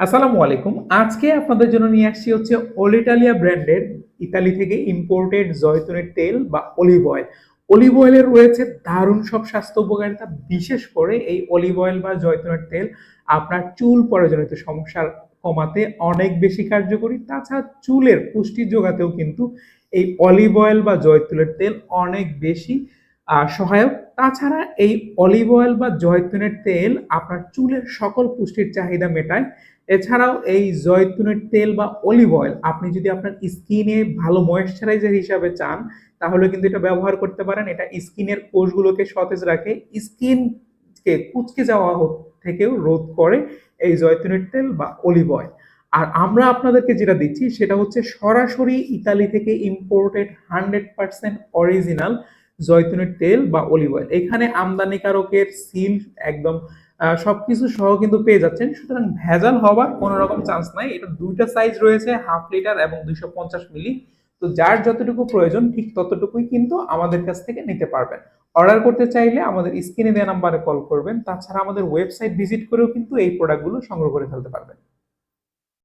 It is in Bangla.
আসসালামু আলাইকুম। আজকে আপনাদের জন্য নিয়ে আসছি হচ্ছে অলিটালিয়া ব্র্যান্ডের ইতালি থেকে ইম্পোর্টেড জয়তুনের তেল বা অলিভ অয়েল অলিভ অয়েলের রয়েছে দারুণ সব স্বাস্থ্য উপকারিতা, বিশেষ করে এই অলিভ অয়েল বা জয়তুনের তেল আপনার চুল পরাজনিত সমস্যার কমাতে অনেক বেশি কার্যকরী। তাছাড়া চুলের পুষ্টি যোগাতেও কিন্তু এই অলিভ অয়েল বা জয়তুনের তেল অনেক বেশি সহায়ক, তাছাড়া এই অলিভ অয়েল বা জয়তুনের তেল আপনার চুলের সকল পুষ্টির চাহিদা মেটায়। এছাড়াও এই জয়তুনের তেল বা অলিভ অয়েল আপনি যদি আপনার স্কিনে ভালো ময়েশ্চারাইজার হিসাবে চান, তাহলে কিন্তু এটা ব্যবহার করতে পারেন। এটা স্কিনের কোষগুলোকে সতেজ রাখে, স্কিনকে কুচকে যাওয়া থেকেও রোধ করে এই জয়তুনের তেল বা অলিভ অয়েল আর আমরা আপনাদেরকে যেটা দিচ্ছি, সেটা হচ্ছে সরাসরি ইতালি থেকে ইম্পোর্টেড হান্ড্রেড পার্সেন্ট অরিজিনাল জয়তুনের তেল বা অলিভ অয়েল এখানে আমদানিকারকের সিল একদম সবকিছু সহ কিন্তু পেয়ে যাচ্ছেন। সুতরাং ভেজাল হওয়ার কোনো রকম চান্স নাই। এটা দুইটা সাইজ রয়েছে হাফ লিটার এবং দুইশো পঞ্চাশ মিলি তো যার যতটুকু প্রয়োজন, ঠিক ততটুকুই কিন্তু আমাদের কাছ থেকে নিতে পারবেন। অর্ডার করতে চাইলে আমাদের স্ক্রিনে দেওয়া নাম্বারে কল করবেন। তাছাড়া আমাদের ওয়েবসাইট ভিজিট করেও কিন্তু এই প্রোডাক্টগুলো সংগ্রহ করে ফেলতে পারবেন।